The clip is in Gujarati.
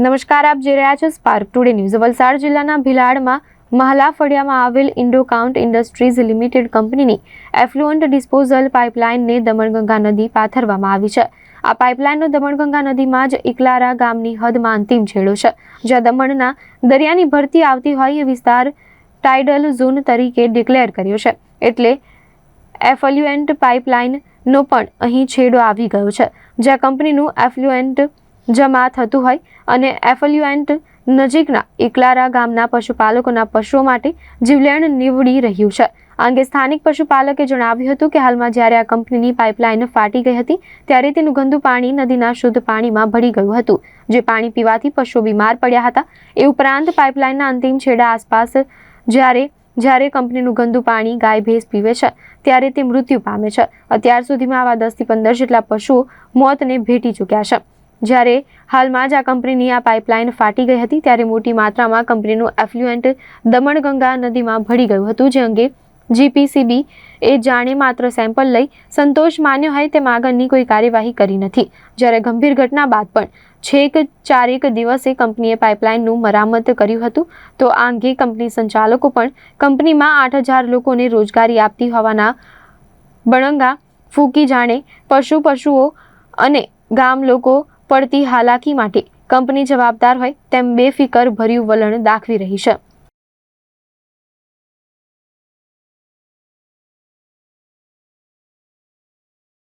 નમસ્કાર, આપ જોઈ રહ્યા છો સ્પાર્ક ટુડે ન્યૂઝ વલસાડ જિલ્લાના ભિલાડમાં મહલા ફળિયામાં આવેલ ઇન્ડોકાઉન્ટ ઇન્ડસ્ટ્રીઝ લિમિટેડ કંપનીની એફ્લુઅન્ટ ડિસ્પોઝલ પાઇપલાઇનને દમણગંગા નદી પાથરવામાં આવી છે. આ પાઇપલાઇનનો દમણગંગા નદીમાં જ ઇકલારા ગામની હદમાં અંતિમ છેડો છે. જ્યાં દમણના દરિયાની ભરતી આવતી હોય એ વિસ્તાર ટાઇડલ ઝોન તરીકે ડિક્લેર કર્યો છે. એટલે એફલ્યુએન્ટ પાઇપલાઇનનો પણ અહીં છેડો આવી ગયો છે. જ્યાં કંપનીનું એફલ્યુએન્ટ જમા થતું હોય અને એફલ્યુએન્ટ નજીકના ઇકલારા ગામના પશુપાલકોના પશુઓ માટે જીવલેણ નીવડી રહ્યું છે. આ અંગે સ્થાનિક પશુપાલકે જણાવ્યું હતું કે હાલમાં જ્યારે આ કંપનીની પાઇપલાઇન ફાટી ગઈ હતી, ત્યારે તેનું ગંદુ પાણી નદીના શુદ્ધ પાણીમાં ભળી ગયું હતું. જે પાણી પીવાથી પશુઓ બીમાર પડ્યા હતા. એ ઉપરાંત પાઇપલાઇનના અંતિમ છેડા આસપાસ જ્યારે જ્યારે કંપનીનું ગંદુ પાણી ગાય ભેંસ પીવે છે, ત્યારે તે મૃત્યુ પામે છે. અત્યાર સુધીમાં આવા દસથી પંદર જેટલા પશુઓ મોતને ભેટી ચૂક્યા છે. જ્યારે હાલમાં જ આ કંપનીની આ પાઇપલાઇન ફાટી ગઈ હતી, ત્યારે મોટી માત્રામાં કંપનીનું એફ્લ્યુએન્ટ દમણગંગા નદીમાં ભળી ગયું હતું, જે અંગે જીપીસીબી એ જાણે માત્ર સેમ્પલ લઈ સંતોષ માન્યો હોય તેમ આગળની કોઈ કાર્યવાહી કરી નથી. જ્યારે ગંભીર ઘટના બાદ પણ છેક ચારેક દિવસે કંપનીએ પાઇપલાઇનનું મરામત કર્યું હતું, તો આ અંગે કંપની સંચાલકો પણ કંપનીમાં આઠ હજાર લોકોને રોજગારી આપતી હોવાના બળંગા ફૂંકી જાણે પશુ પશુઓ અને ગામ લોકો પડતી હાલાકી માટે કંપની જવાબદાર હોય તેમ બેફિકર ભર્યું વલણ દાખવી રહી છે.